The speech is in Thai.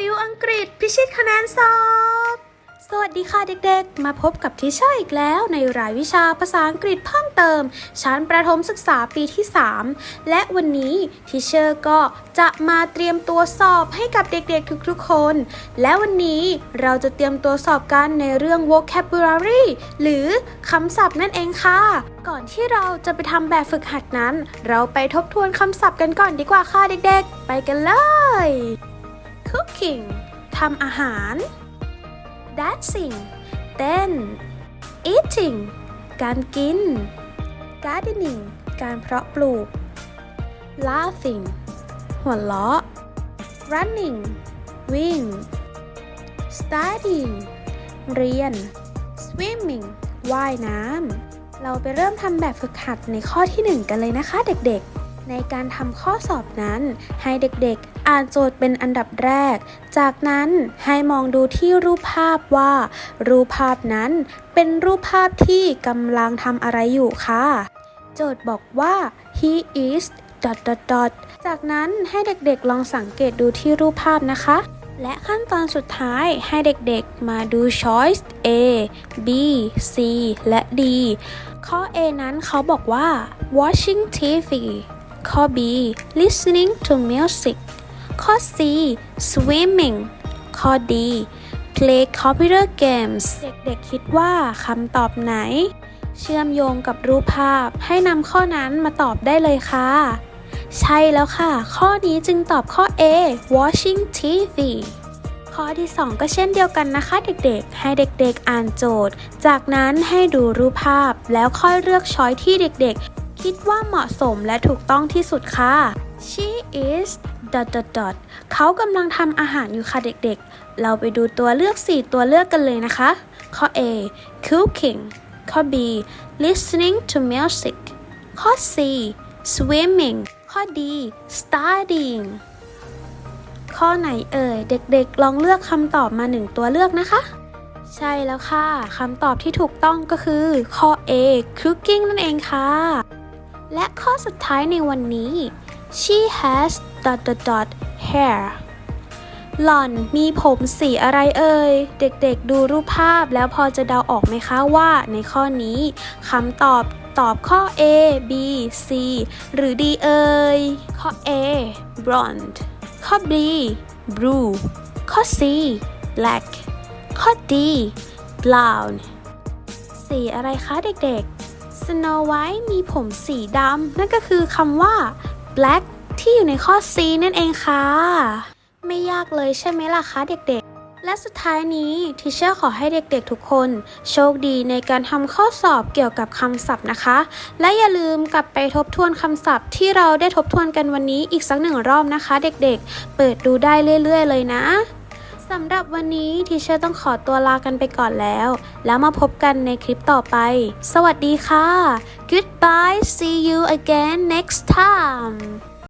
ติวอังกฤษพิชิตคะแนนสอบ สวัสดีค่ะเด็กๆ มาพบกับทิเชอร์อีกแล้วในรายวิชาภาษาอังกฤษเพิ่มเติม ชั้นประถมศึกษาปีที่ 3 และวันนี้ทิเชอร์ก็จะมาเตรียมตัวสอบให้กับเด็กๆทุกๆคน และวันนี้เราจะเตรียมตัวสอบกันในเรื่อง vocabulary หรือคำศัพท์นั่นเองค่ะ ก่อนที่เราจะไปทำแบบฝึกหัดนั้น เราไปทบทวนคำศัพท์กันก่อนดีกว่าค่ะเด็กๆ ไปกันเลย cooking ทำอาหาร dancing เต้น eating การกิน gardening การเพาะปลูก laughing หัวเราะ running วิ่ง studying เรียน swimming ว่ายน้ำ เราไปเริ่มทำแบบฝึกหัดในข้อที่ 1 กันเลยนะคะเด็กๆ ในการทำข้อสอบนั้นให้เด็กๆ อ่านโจทย์เป็นอันดับแรก จากนั้นให้มองดูที่รูปภาพว่า รูปภาพนั้นเป็นรูปภาพที่กำลังทำอะไรอยู่ค่ะ โจทย์บอกว่า he is dot dot dot จากนั้นให้เด็กๆลองสังเกตดูที่รูปภาพนะคะ และขั้นตอนสุดท้ายให้เด็กๆมาดู choice A B C และ D ข้อ A นั้นเขาบอกว่า watching TV ข้อ B listening to music ข้อ C swimming ข้อ D play computer games เด็กๆคิดว่าคำตอบไหน เชื่อมโยงกับรูปภาพให้นำข้อนั้นมาตอบได้เลยค่ะ ใช่แล้วค่ะ ข้อนี้จึงตอบข้อ A watching TV ข้อที่ 2 ก็เช่นเดียวกันนะคะเด็กๆ ให้เด็กๆอ่านโจทย์ จากนั้นให้ดูรูปภาพแล้วค่อยเลือกช้อยที่เด็กๆ คิดว่าเหมาะสมและถูกต้องที่สุดค่ะ she is dot dot dot เขากำลังทำอาหารอยู่ค่ะเด็กๆ เราไปดูตัวเลือก 4 ตัวเลือกกันเลยนะคะ ข้อ A cooking ข้อ B listening to music ข้อ C swimming ข้อ D studying ข้อไหนเอ่ย เด็กๆ ลองเลือกคำตอบมาหนึ่งตัวเลือกนะคะ ใช่แล้วค่ะ คำตอบที่ถูกต้องก็คือ ข้อ A cooking นั่นเองค่ะ และข้อสุดท้ายในวันนี้ she has dot dot dot hair หล่อนมีผมสีอะไรเอ่ย เด็กๆดูรูปภาพแล้วพอจะเดาออกไหมคะว่าในข้อนี้คำตอบตอบข้อ A B C หรือ D เอ่ย ข้อ A blonde ข้อ B blue ข้อ C black ข้อ D brown สีอะไรคะเด็กๆ Snow White มีผมสีดำนั่นก็คือคำว่า black ที่อยู่ในข้อ C นั่นเองค่ะ ไม่ยากเลยใช่ไหมล่ะคะเด็กๆ และสุดท้ายนี้ทิเชอร์ขอให้เด็กๆทุกคน โชคดีในการทำข้อสอบเกี่ยวกับคำศัพท์นะคะ และอย่าลืมกลับไปทบทวนคำศัพท์ที่เราได้ทบทวนกันวันนี้อีกสักหนึ่งรอบนะคะ เด็กๆ เปิดดูได้เรื่อย ๆ เลยนะ สำหรับวันนี้ทีเชอร์ต้องขอตัวลากันไปก่อนแล้ว แล้วมาพบกันในคลิปต่อไป สวัสดีค่ะ Goodbye see you again next time